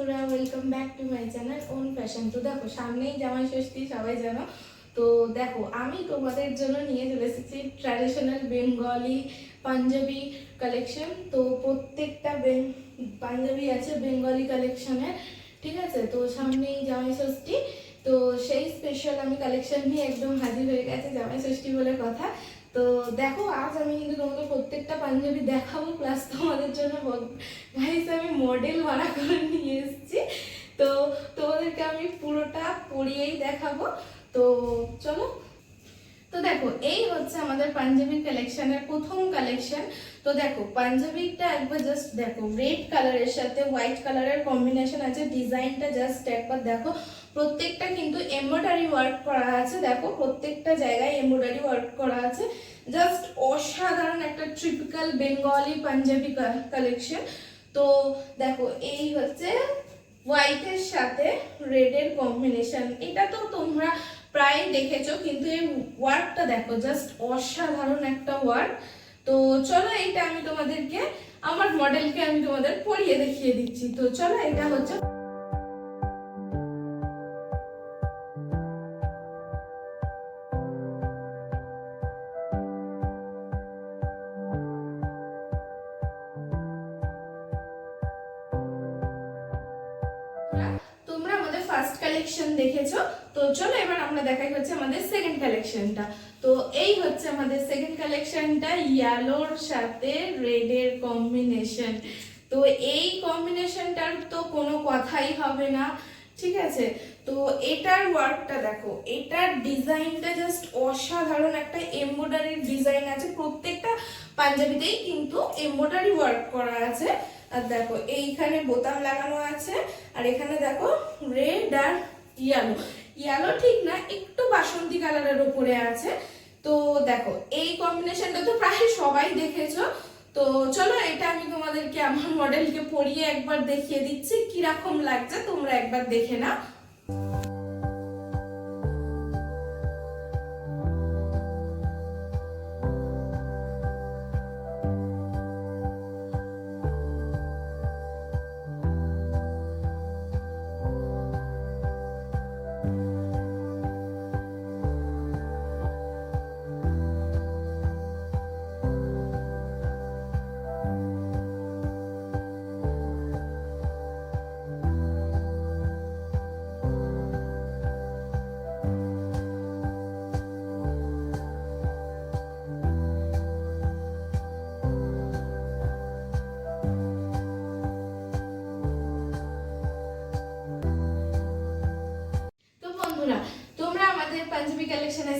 বন্ধুরা welcome back to my channel own fashion তো দেখো, সামনেই জামাই ষষ্ঠী, সবাই জানো। তো দেখো, আমি তোমাদের জন্য নিয়ে চলে এসেছি ট্র্যাডিশনাল বেঙ্গলি পাঞ্জাবি কালেকশন তো প্রত্যেকটা পাঞ্জাবি আছে বেঙ্গলি কালেকশনের ঠিক আছে? তো সামনেই জামাই ষষ্ঠী। তো সেই স্পেশাল আমি কালেকশন নিয়ে একদম হাজির হয়ে গেছে জামাই ষষ্ঠী বলে কথা। তো দেখো, আজ আমি কিন্তু তোমাদের প্রত্যেকটা পাঞ্জাবি দেখাবো প্লাস তোমাদের জন্য গাইস আমি মডেল ভাড়া করে নিয়ে এসেছি। তো তোমাদেরকে আমি পুরোটা পরিয়েই দেখাবো। তো চলো তো দেখো, এই হচ্ছে আমাদের পাঞ্জাবির কালেকশনের প্রথম কালেকশন তো দেখো পাঞ্জাবিটা একবার জাস্ট দেখো রেড কালারের সাথে হোয়াইট কালারের কম্বিনেশন আছে ডিজাইনটা জাস্ট একবার দেখো। প্রত্যেকটা কিন্তু এমব্রয়ডারি ওয়ার্ক করা আছে, দেখো, প্রত্যেকটা জায়গায় এমব্রয়ডারি ওয়ার্ক করা আছে। জাস্ট অসাধারণ একটা ট্রিপিক্যাল বেঙ্গলি পাঞ্জাবি কালেকশন তো দেখো, এই হচ্ছে হোয়াইটের সাথে রেডের কম্বিনেশন এটা তো তোমরা প্রায় দেখেছ, কিন্তু এই ওয়ার্কটা দেখো জাস্ট অসাধারণ একটা ওয়ার্ক তো চলো এইটা আমি তোমাদেরকে, আমার মডেলকে আমি তোমাদের পরিয়ে দেখিয়ে দিচ্ছি। তো চলো, এটা হচ্ছে ফার্স্ট কালেকশন দেখেছ? তো চলো এবার আমরা দেখাই হচ্ছে আমাদের সেকেন্ড কালেকশনটা তো এই হচ্ছে আমাদের সেকেন্ড কালেকশনটা ইয়েলোর সাথে রেডের কম্বিনেশন তো এই কম্বিনেশনটার তো কোনো কথাই হবে না, ঠিক আছে? তো এটার ওয়ার্কটা দেখো, এটার ডিজাইনটা জাস্ট অসাধারণ একটা এমব্রয়ডারির ডিজাইন আছে। প্রত্যেকটা পাঞ্জাবিতেই কিন্তু এমব্রয়ডারি ওয়ার্ক করা আছে। আর দেখো, এইখানে বোতাম লাগানো আছে, আর এখানে দেখো রেড আর ইয়ালো ইয়ালো ঠিক না, একটু বাসন্তী কালারের উপরে আছে। তো দেখো, এই কম্বিনেশনটা তো প্রায় সবাই দেখেছ। তো চলো, এটা আমি তোমাদেরকে আমার মডেলকে পরিয়ে একবার দেখিয়ে দিচ্ছি, কীরকম লাগছে, তোমরা একবার দেখে নাও।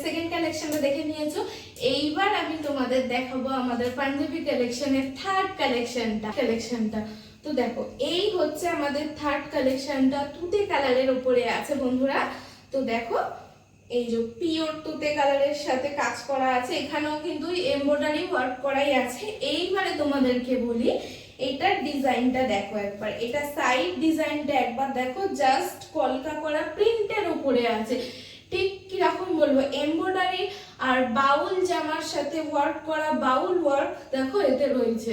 সেকেন্ড কালেকশনটা দেখে নিয়েছো। এইবার আমি তোমাদের দেখাবো আমাদের পাঞ্জাবি কালেকশনের থার্ড কালেকশনটা কালেকশনটা তো দেখো, এই হচ্ছে আমাদের থার্ড কালেকশনটা তুতে কালারের উপরে আছে বন্ধুরা। তো দেখো, এই যে পিওর তুতে কালারের সাথে কাজ করা আছে, এখানেও কিন্তু এমব্রয়ডারি ওয়ার্ক করাই আছে। এইবারে তোমাদেরকে বলি, এটার ডিজাইনটা দেখো একবার। এটা সাইড ডিজাইনটা একবার দেখো জাস্ট কলকা করা প্রিন্টের উপরে আছে। ঠিক কীরকম বলব এমব্রয়ডারি আর বাউল জামার সাথে ওয়ার্ক করা বাউল ওয়ার্ক দেখো এতে রয়েছে।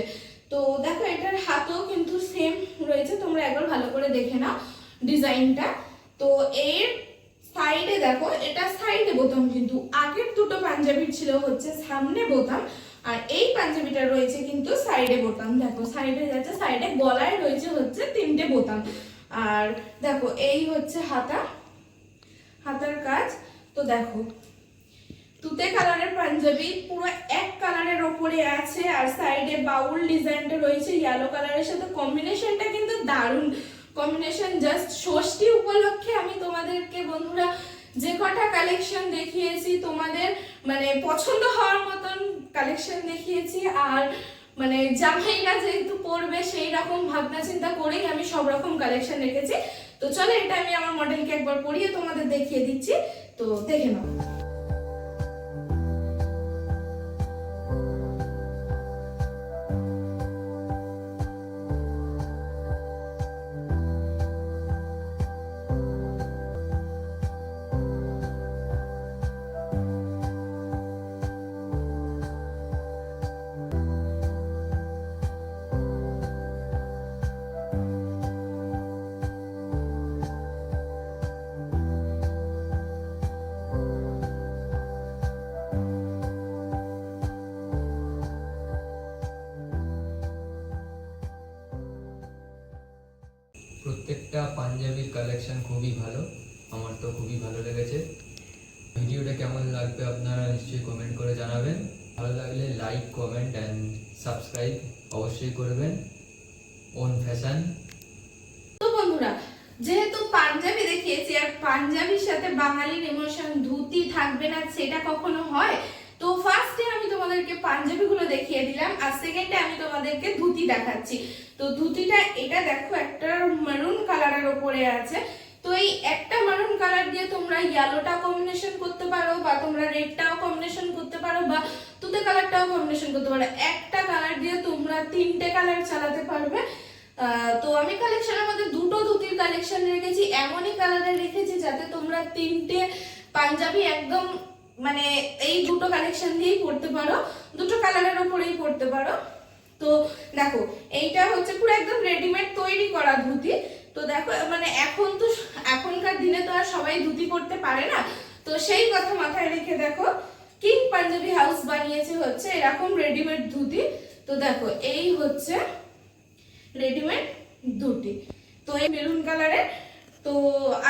তো দেখো এটার হাতও কিন্তু সেম রয়েছে, তোমরা একবার ভালো করে দেখে নাও ডিজাইনটা। তো এর সাইডে দেখো, এটা সাইডে বোতাম কিন্তু, আগের দুটো পাঞ্জাবির ছিল হচ্ছে সামনে বোতাম, আর এই পাঞ্জাবিটা রয়েছে কিন্তু সাইডে বোতাম। দেখো সাইডে যাচ্ছে সাইডে গলায় রয়েছে হচ্ছে তিনটে বোতাম। আর দেখো, এই হচ্ছে হাতা, হাতার কাজ। তো দেখো, তুতে কালারের পাঞ্জাবি পুরো এক কালারের ওপরে আছে আর সাইডে বাউল ডিজাইনটা রয়েছে ইয়েলো কালারের সাথে কম্বিনেশনটা কিন্তু দারুণ। কম্বিনেশন জাস্ট ষষ্ঠী উপলক্ষে আমি তোমাদেরকে বন্ধুরা যে কটা কালেকশন দেখিয়েছি, তোমাদের মানে পছন্দ হওয়ার মতন কালেকশন দেখিয়েছি আর মানে জামাইরা যেহেতু পড়বে সেই রকম ভাবনা চিন্তা করেই আমি সব রকম কালেকশন রেখেছি। তো চলো এটা আমি আমার মডেলকে একবার পরিয়ে তোমাদের দেখিয়ে দিচ্ছি। তো দেখে নাও। প্রত্যেকটা পাঞ্জাবির কালেকশন খুবই ভালো। আমার তো খুবই ভালো লেগেছে। ভিডিওটা কেমন লাগবে আপনারা নিশ্চয়ই কমেন্ট করে জানাবেন। ভালো লাগলে লাইক কমেন্ট অ্যান্ড সাবস্ক্রাইব অবশ্যই করবেন। ওন ফ্যাশন তো বন্ধুরা, যেহেতু পাঞ্জাবি দেখিয়েছি, আর পাঞ্জাবির সাথে বাঙালির ইমোশন ধুতি থাকবে না, সেটা কখনো হয়? তো ফার্স্টে তোমাদেরকে পাঞ্জাবিগুলো দেখিয়ে দিলাম, আর সেকেন্ডে আমি তোমাদেরকে ধুতি দেখাচ্ছি। তো ধুতিটা এটা দেখো, একটা মেরুন কালারের ওপরে আছে। তো এই একটা মারুন কালার দিয়ে তোমরা ইয়েলোটা কম্বিনেশন করতে পারো, বা তোমরা রেডটাও কম্বিনেশন করতে পারো, বা তুতে কালারটাও কম্বিনেশন করতে পারো। একটা কালার দিয়ে তোমরা তিনটে কালার চালাতে পারবে। তো আমি কালেকশনের মধ্যে দুটো ধুতির কালেকশন রেখেছি। এমনই কালারে রেখেছি যাতে তোমরা তিনটে পাঞ্জাবি একদম মানে এই দুটো কালেকশন দিয়েই পড়তে পারো, দুটো কালারের ওপরেই পড়তে পারো। তো দেখো, এইটা হচ্ছে পুরো একদম রেডিমেড তৈরি করা ধুতি। তো দেখো মানে এখন তো এখনকার দিনে তো আর সবাই ধুতি পরতে পারে না। তো সেই কথা মাথায় রেখে দেখো কিং পাঞ্জাবি হাউস বানিয়েছে হচ্ছে এরকম রেডিমেড ধুতি। তো দেখো, এই হচ্ছে রেডিমেড ধুতি। তো এই মেরুন কালারের তো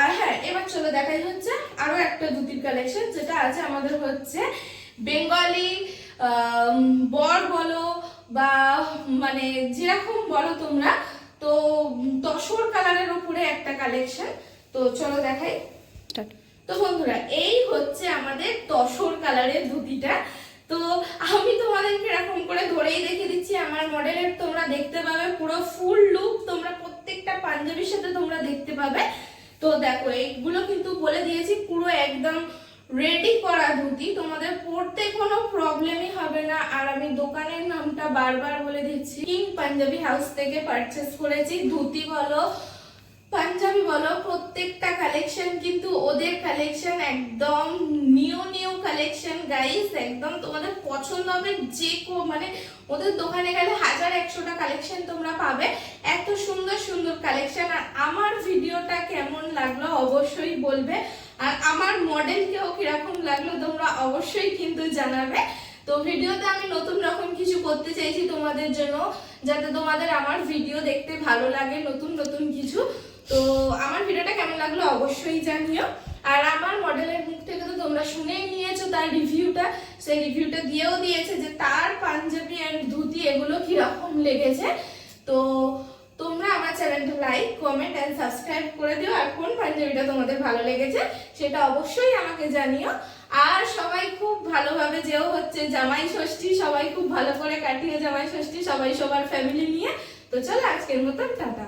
আর হ্যাঁ এবার চলো দেখাই হচ্ছে আরও একটা ধুতির কালেকশন যেটা আছে আমাদের হচ্ছে বেঙ্গলি বর বলো বা মানে যেরকম বলো তোমরা তো তসর কালারের উপরে একটা কালেকশন তো চলো দেখাই। তো বন্ধুরা এই হচ্ছে আমাদের তসর কালারের ধুতিটা। তো আমি তোমাদেরকে এরকম করে ধরেই দেখে দিচ্ছি আমার মডেলের তোমরা দেখতে পাবে পুরো ফুল লুক তোমরা প্রত্যেকটা পাঞ্জাবির সাথে তোমরা দেখতে পাবে। তো দেখো, এইগুলো কিন্তু বলে দিয়েছি, পুরো একদম রেডি করা ধুতি। তোমাদের পড়তে কোনো প্রবলেমই হবে না। আর আমি দোকানের নামটা বারবার বলে দিচ্ছি। কিং পাঞ্জাবি হাউস থেকে পারচেস করেছি। ধুতি বলো পাঞ্জাবি বলো, প্রত্যেকটা কালেকশন কিন্তু ওদের কালেকশন একদম নিউ নিউ কালেকশন গাইস একদম তোমাদের পছন্দ হবে যে মানে ওদের দোকানে গেলে হাজার একশোটা কালেকশন তোমরা পাবে। এত সুন্দর সুন্দর কালেকশন আর আমার ভিডিওটা কেমন লাগল অবশ্যই বলবে। আর আমার মডেলকেও কীরকম লাগল তোমরা অবশ্যই কিন্তু জানাবে। তো ভিডিওতে আমি নতুন রকম কিছু করতে চাইছি তোমাদের জন্য, যাতে তোমাদের আমার ভিডিও দেখতে ভালো লাগে, নতুন নতুন কিছু। তো আমার ভিডিওটা কেমন লাগল অবশ্যই জানিও। আর আমার মডেলের মুখ থেকে তো তোমরা শুনেই নিয়েছো তার রিভিউটা। সেই রিভিউটা দিয়েও দিয়েছে যে তার পাঞ্জাবি অ্যান্ড ধুতি এগুলো কীরকম লেগেছে। তো তোমরা আমার চ্যানেলটা লাইক কমেন্ট অ্যান্ড সাবস্ক্রাইব করে দিও। আর কোন পাঞ্জাবিটা তোমাদের ভালো লেগেছে সেটা অবশ্যই আমাকে জানিও। আর সবাই খুব ভালোভাবে যেও হচ্ছে জামাই ষষ্ঠী, সবাই খুব ভালো করে কাটিয়ে জামাই ষষ্ঠী, সবাই সবার ফ্যামিলি নিয়ে। তো চলো আজকের মতন, টাটা।